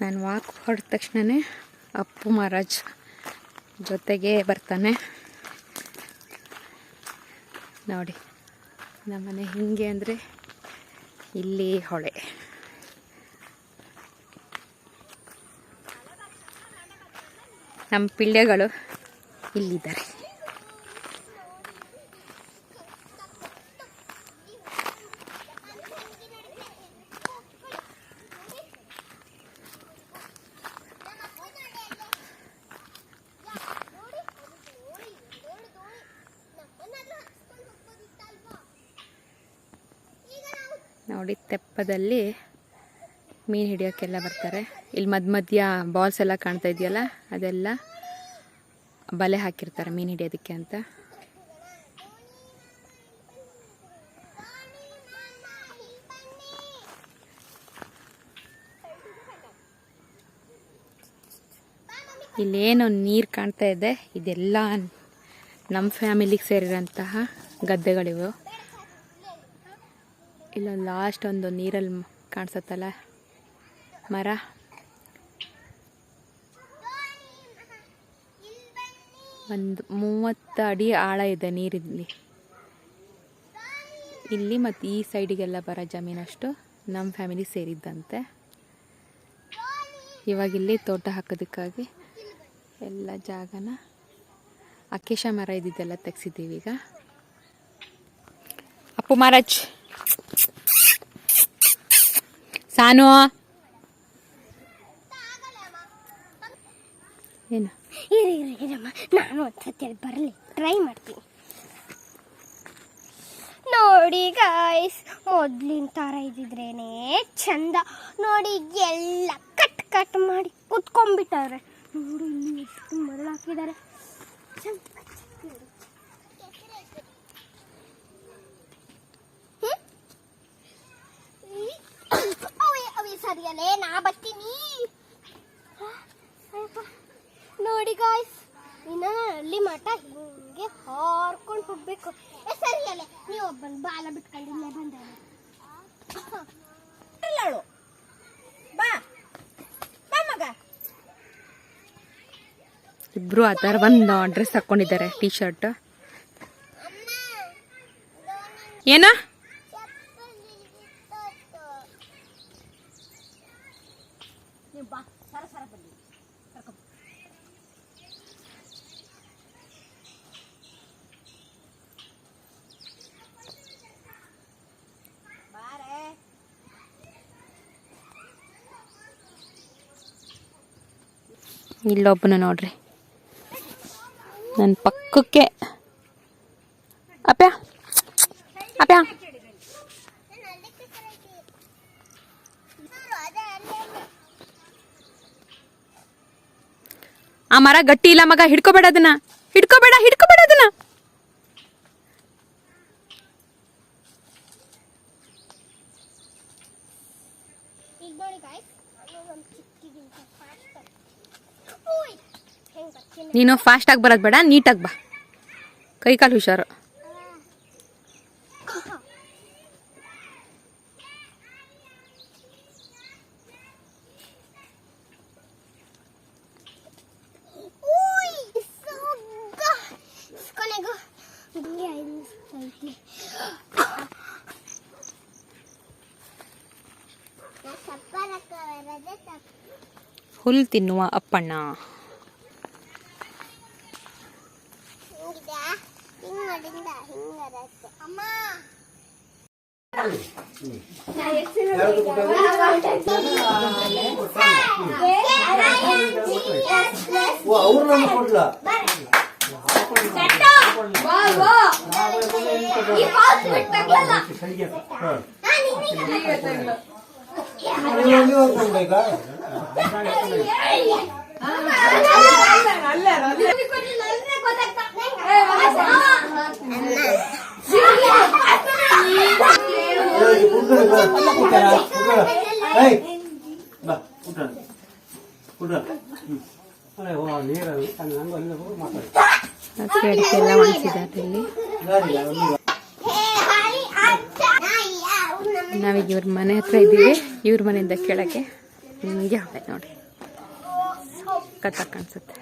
ನಾನು ವಾಕ್ ಹೊಡೆದ ತಕ್ಷಣವೇ ಅಪ್ಪು ಮಹಾರಾಜ್ ಜೊತೆಗೆ ಬರ್ತಾನೆ. ನೋಡಿ ನಮ್ಮನೆ ಹಿಂಗೆ ಅಂದರೆ ಇಲ್ಲಿ ಹೊಳೆ. ನಮ್ಮ ಪಿಳ್ಳೆಗಳು ಇಲ್ಲಿದ್ದಾರೆ. ನೋಡಿ, ತೆಪ್ಪದಲ್ಲಿ ಮೀನು ಹಿಡಿಯೋಕ್ಕೆಲ್ಲ ಬರ್ತಾರೆ. ಇಲ್ಲಿ ಮಧ್ಯ ಮಧ್ಯ ಬಾಲ್ಸ್ ಎಲ್ಲ ಕಾಣ್ತಾ ಇದೆಯಲ್ಲ, ಅದೆಲ್ಲ ಬಲೆ ಹಾಕಿರ್ತಾರೆ ಮೀನು ಹಿಡಿಯೋದಕ್ಕೆ ಅಂತ. ಇಲ್ಲೇನು ನೀರು ಕಾಣ್ತಾ ಇದೆ, ಇದೆಲ್ಲ ನಮ್ಮ ಫ್ಯಾಮಿಲಿಗೆ ಸೇರಿರೋಂತಹ ಗದ್ದೆಗಳಿವು. ಇಲ್ಲೊಂದು ಲಾಸ್ಟ್ ಒಂದು ನೀರಲ್ಲಿ ಕಾಣಿಸುತ್ತಲ್ಲ? ಮರ? ಒಂದು ಮೂವತ್ತು ಅಡಿ ಆಳ ಇದೆ ನೀರಿಲ್ಲಿ. ಇಲ್ಲಿ ಮತ್ತು ಈ ಸೈಡಿಗೆಲ್ಲ ಬರೋ ಜಮೀನಷ್ಟು ನಮ್ಮ ಫ್ಯಾಮಿಲಿ ಸೇರಿದ್ದಂತೆ. ಇವಾಗ ಇಲ್ಲಿ ತೋಟ ಹಾಕೋದಕ್ಕಾಗಿ ಎಲ್ಲ ಜಾಗನ ಅಕೇಶ ಮರ ಇದ್ದಿದ್ದೆಲ್ಲ ತೆಗ್ಸಿದ್ದೀವಿ ಈಗ. ಅಪ್ಪು ಮಹಾರಾಜ್! ಸಾನು. ಏನು? ಇರಿ ಇರಿ, ಇರಮ್ಮ. ನಾನು ಒಂದ್ಸತಿ ಬರಲಿ. ಟ್ರೈ ಮಾಡ್ತೀನಿ. ನೋಡಿ ಗಾಯ್ಸ್ ಮೊದ್ಲಿನ ಥರ ಇದ್ದಿದ್ರೇನೆ ಚಂದ. ನೋಡಿ, ಎಲ್ಲ ಕಟ್ ಕಟ್ ಮಾಡಿ ಕುತ್ಕೊಂಡ್ಬಿಟ್ಟವ್ರೆ. ನೋಡಿ, ಇಲ್ಲಿ ಎಷ್ಟು ಮರಳು ಹಾಕಿದ್ದಾರೆ ಚಂದ. ಸರಿಯಲ್ಲೇ ನಾ ಬರ್ತೀನಿ. ನೋಡಿ ಗಾಯ್ಸ್ ಇನ್ನ ಅಲ್ಲಿ ಮಠ ಹಿಂಗೆ ಹಾರ್ಕೊಂಡು ಹೋಗ್ಬೇಕು. ಏ ಸರಿಯಲೇ ನೀವು ಒಬ್ಬನ ಬಾಲ ಬಿಟ್ಕೊಂಡು ಇಲ್ಲೇ ಬಂದಳು ಬಾ. ಬಾ ಮಗ. ಇಬ್ರು ಆ ಥರ ಒಂದು ಡ್ರೆಸ್ ಹಾಕೊಂಡಿದ್ದಾರೆ ಟೀ ಶರ್ಟ್ ಏನ? ನೀವು ಬಾ ಸರ ಸರ ಬನ್ನಿ ಕರ್ಕೊಂಡ್ ಬಾರೆ ಇಲ್ಲೊಬ್ಬನು ನೋಡ್ರಿ ನನ್ನ ಪಕ್ಕಕ್ಕೆ ಅಪ್ಯ ಅಪ್ಯ ಆ ಮರ ಗಟ್ಟಿ ಇಲ್ಲ ಮಗ ಹಿಡ್ಕೋಬೇಡ ಅದನ್ನ. ಹಿಡ್ಕೋಬೇಡ ಹಿಡ್ಕೋಬೇಡ ಅದನ್ನ. ನೀನು ಫಾಸ್ಟ್ ಆಗಿ ಬರೋದು ಬೇಡ ನೀಟಾಗಿ ಬಾ. ಕೈ ಕಾಲು ಹುಷಾರು. ಹುಲ್ ತಿನ್ನುವ ಅಪ್ಪಣ್ಣ ಹಿಂಗಿದೆ ಹಿಂಗ್ ಮಾಡಿಂದ ಹಿಂಗ್ ಬರತ್ತೆ ಅಮ್ಮ ಓ ಅವ್ರು ನಮ್ಗೆ ಕೊಡ್ಲ ನೀರು ನಂಗೆ ಅಲ್ಲಿ ಹೋಗಿ ಮಾತಾಡಿ ಹಸಿ ಅಡಿಕೆ ಎಲ್ಲ ಒಣಸಿದ್ದಾರೆ ಇಲ್ಲಿ ನಾವೀಗ ಇವ್ರ ಮನೆ ಹತ್ರ ಇದ್ದೀವಿ ಇವ್ರ ಮನೆಯಿಂದ ಕೆಳಗೆ. ಯಾವ ನೋಡಿ ಕತ್ತಕ್ ಅನ್ಸುತ್ತೆ